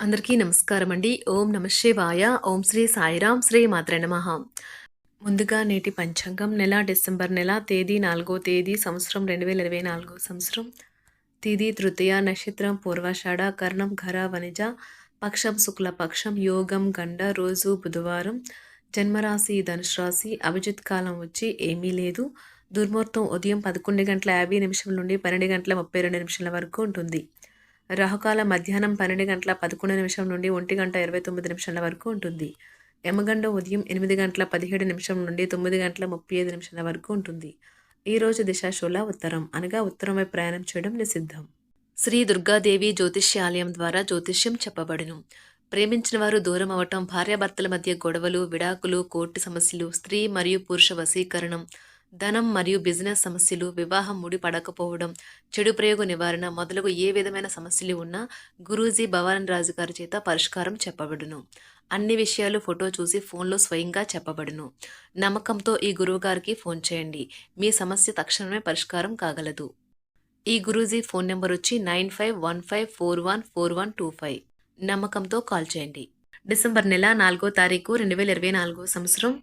అందరికీ నమస్కారం అండి. ఓం నమ శివాయ. ఓం శ్రీ సాయిరాం శ్రీ మాత్ర నమః. ముందుగా నేటి పంచాంగం నెల డిసెంబర్ నెల తేదీ నాలుగో తేదీ సంవత్సరం రెండు వేల ఇరవై నాలుగో సంవత్సరం. తేదీ తృతీయ నక్షత్రం పూర్వాషాఢ కర్ణం ఘర వనిజ పక్షం శుక్ల పక్షం యోగం గండ రోజు బుధవారం. జన్మరాశి ధనుసు రాశి అభిజిత్ కాలం వచ్చి ఏమీ లేదు. దుర్ముహూర్తం ఉదయం పదకొండు గంటల యాభై నిమిషం నుండి పన్నెండు గంటల ముప్పై రెండు నిమిషాల వరకు ఉంటుంది. రాహుకాల మధ్యాహ్నం పన్నెండు గంటల పదకొండు నిమిషం నుండి ఒంటి గంట ఇరవై తొమ్మిది నిమిషాల వరకు ఉంటుంది. యమగండ ఉదయం ఎనిమిది గంటల పదిహేడు నిమిషం నుండి తొమ్మిది గంటల ముప్పై ఐదు నిమిషాల వరకు ఉంటుంది. ఈ రోజు దిశాశూల ఉత్తరం. అనగా ఉత్తరం వైపు ప్రయాణం చేయడం నిషిద్ధం. శ్రీ దుర్గాదేవి జ్యోతిష్యాలయం ద్వారా జ్యోతిష్యం చెప్పబడును. ప్రేమించిన వారు దూరం అవటం భార్యాభర్తల మధ్య గొడవలు విడాకులు కోర్టు సమస్యలు స్త్రీ మరియు పురుష వశీకరణం ధనం మరియు బిజినెస్ సమస్యలు వివాహం ముడి పడకపోవడం చెడు ప్రయోగ నివారణ మొదలగు ఏ విధమైన సమస్యలు ఉన్నా గురూజీ భవాన్ రాజు గారి చేత పరిష్కారం చెప్పబడును. అన్ని విషయాలు ఫోటో చూసి ఫోన్లో స్వయంగా చెప్పబడును. నమ్మకంతో ఈ గురువుగారికి ఫోన్ చేయండి. మీ సమస్య తక్షణమే పరిష్కారం కాగలదు. ఈ గురూజీ ఫోన్ నెంబర్ వచ్చి nine five one five four one four one two five. నమ్మకంతో కాల్ చేయండి. డిసెంబర్ నెల నాలుగో తారీఖు రెండు వేల ఇరవై నాలుగో సంవత్సరం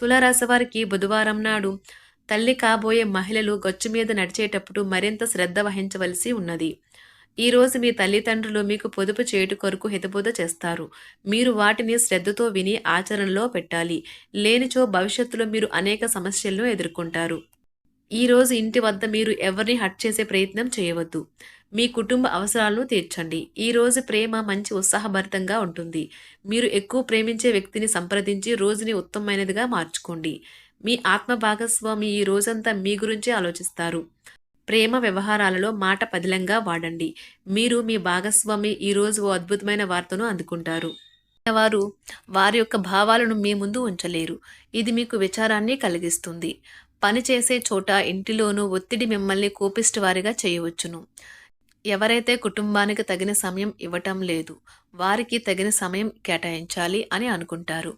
తులారాశి వారికి బుధవారం నాడు తల్లి కాబోయే మహిళలు గచ్చు మీద నడిచేటప్పుడు మరింత శ్రద్ధ వహించవలసి ఉన్నది. ఈరోజు మీ తల్లిదండ్రులు మీకు పొదుపు చేయుట కొరకు హితబోధ చేస్తారు. మీరు వాటిని శ్రద్ధతో విని ఆచరణలో పెట్టాలి. లేనిచో భవిష్యత్తులో మీరు అనేక సమస్యలను ఎదుర్కొంటారు. ఈ రోజు ఇంటి వద్ద మీరు ఎవరిని హట్ చేసే ప్రయత్నం చేయవద్దు. మీ కుటుంబ అవసరాలను తీర్చండి. ఈ రోజు ప్రేమ మంచి ఉత్సాహభరితంగా ఉంటుంది. మీరు ఎక్కువ ప్రేమించే వ్యక్తిని సంప్రదించి రోజుని ఉత్తమమైనదిగా మార్చుకోండి. మీ ఆత్మ భాగస్వామి ఈ రోజంతా మీ గురించే ఆలోచిస్తారు. ప్రేమ వ్యవహారాలలో మాట పదిలంగా వాడండి. మీరు మీ భాగస్వామి ఈ రోజు ఓ అద్భుతమైన వార్తను అందుకుంటారు. వారు వారి యొక్క భావాలను మీ ముందు ఉంచలేరు. ఇది మీకు విచారాన్ని కలిగిస్తుంది. పని చేసే చోట ఇంటిలోనూ ఒత్తిడి మిమ్మల్ని కోపిష్టి వారిగా చేయవచ్చును. ఎవరైతే కుటుంబానికి తగిన సమయం ఇవ్వటం లేదు వారికి తగిన సమయం కేటాయించాలి అని అనుకుంటారు.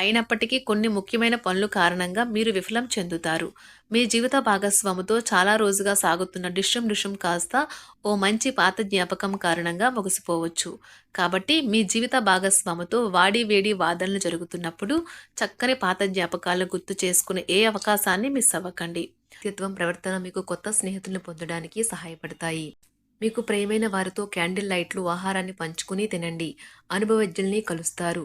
అయినప్పటికీ కొన్ని ముఖ్యమైన పనులు కారణంగా మీరు విఫలం చెందుతారు. మీ జీవిత భాగస్వామితో చాలా రోజుగా సాగుతున్న డిష్యం డిష్యం కాస్త ఓ మంచి పాత జ్ఞాపకం కారణంగా ముగిసిపోవచ్చు. కాబట్టి మీ జీవిత భాగస్వామితో వాడి వేడి వాదనలు జరుగుతున్నప్పుడు చక్కని పాత జ్ఞాపకాలను గుర్తు చేసుకునే ఏ అవకాశాన్ని మిస్ అవ్వకండి. వ్యక్తిత్వం ప్రవర్తన మీకు కొత్త స్నేహితులను పొందడానికి సహాయపడతాయి. మీకు ప్రేమైన వారితో క్యాండిల్ లైట్లు ఆహారాన్ని పంచుకుని తినండి. అనుభవజ్ఞుల్ని కలుస్తారు.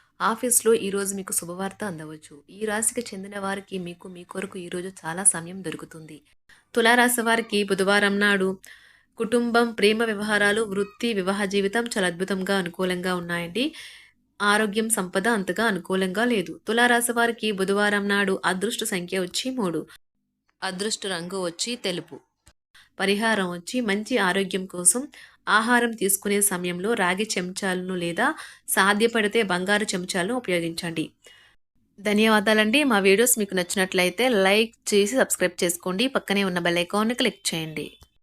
ఆఫీస్లో ఈరోజు మీకు శుభవార్త అందవచ్చు. ఈ రాశికి చెందిన వారికి మీకు మీ కొరకు ఈరోజు చాలా సమయం దొరుకుతుంది. తులారాశి వారికి బుధవారం నాడు కుటుంబం ప్రేమ వ్యవహారాలు వృత్తి వివాహ జీవితం చాలా అద్భుతంగా అనుకూలంగా ఉన్నాయండి. ఆరోగ్యం సంపద అంతగా అనుకూలంగా లేదు. తులారాశి వారికి బుధవారం నాడు అదృష్ట సంఖ్య వచ్చి మూడు. అదృష్ట రంగు వచ్చి తెలుపు. పరిహారం వచ్చి మంచి ఆరోగ్యం కోసం ఆహారం తీసుకునే సమయంలో రాగి చెంచాలను లేదా సాధ్యపడితే బంగారు చెంచాలను ఉపయోగించండి. ధన్యవాదాలండి. మా వీడియోస్ మీకు నచ్చినట్లయితే లైక్ చేసి సబ్స్క్రైబ్ చేసుకోండి. పక్కనే ఉన్న బెల్ ఐకాన్ని క్లిక్ చేయండి.